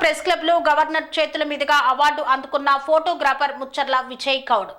Press క్లబ్లో governor చేతుల మీదుగా అవార్డు అందుకున్న ఫోటోగ్రాఫర్ ముచ్చర్ల విజయ్ గౌడ్.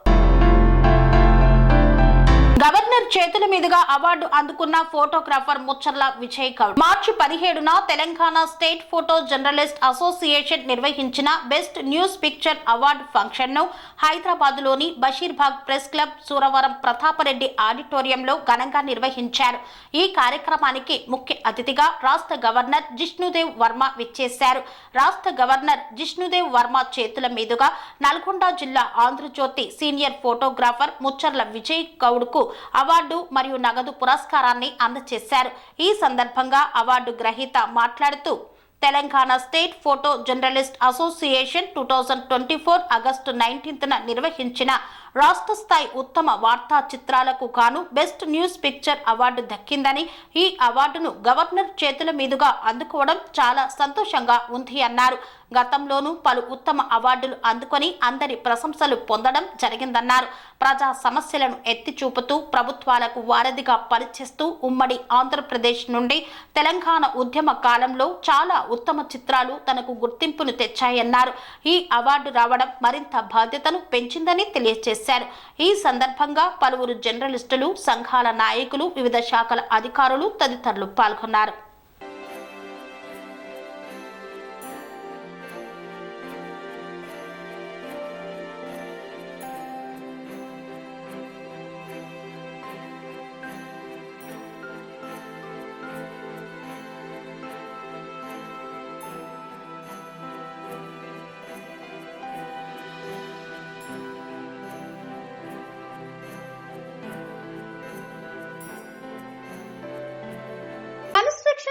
గవర్నర్ చేతుల మీదుగా అవార్డు అందుకున్న ఫోటోగ్రాఫర్ ముచ్చర్ల విజయ్ గౌడ్ మార్చి పదిహేడున Telangana state photo journalist association నిర్వహించిన బెస్ట్ న్యూస్ పిక్చర్ అవార్డు ఫంక్షన్ను హైదరాబాద్లోని బషీర్బాగ్ ప్రెస్ క్లబ్ సూరవరం ప్రతాపరెడ్డి ఆడిటోరియంలో ఘనంగా నిర్వహించారు. ఈ కార్యక్రమానికి ముఖ్య అతిథిగా రాష్ట్ర గవర్నర్ జిష్ణుదేవ్ వర్మ విచ్చేశారు. రాష్ట్ర గవర్నర్ జిష్ణుదేవ్ వర్మ చేతుల మీదుగా నల్గొండ జిల్లా ఆంధ్రజ్యోతి సీనియర్ ఫోటోగ్రాఫర్ ముచ్చర్ల విజయ్ గౌడ్కు అవార్డు మరియు నగదు పురస్కారాన్ని అందజేశారు ఈ సందర్భంగా అవార్డు గ్రహీత మాట్లాడుతూ Telangana state photo journalist association two thousand twenty four August నైన్టీన్త్న నిర్వహించిన రాష్ట్ర స్థాయి ఉత్తమ వార్తా చిత్రాలకు గాను బెస్ట్ న్యూస్ పిక్చర్ అవార్డు దక్కిందని ఈ అవార్డును గవర్నర్ చేతుల మీదుగా అందుకోవడం చాలా సంతోషంగా ఉంది అన్నారు. గతంలోనూ పలు ఉత్తమ అవార్డులు అందుకొని అందరి ప్రశంసలు పొందడం జరిగిందన్నారు. ప్రజా సమస్యలను ఎత్తి చూపుతూ ప్రభుత్వాలకు వారధిగా పనిచేస్తూ ఉమ్మడి ఆంధ్రప్రదేశ్ నుండి తెలంగాణ ఉద్యమ కాలంలో చాలా ఉత్తమ చిత్రాలు తనకు గుర్తింపును తెచ్చాయన్నారు. ఈ అవార్డు రావడం మరింత బాధ్యతను పెంచిందని తెలియజేశారు. ఈ సందర్భంగా పలువురు జర్నలిస్టులు సంఘాల నాయకులు వివిధ శాఖల అధికారులు తదితరులు పాల్గొన్నారు.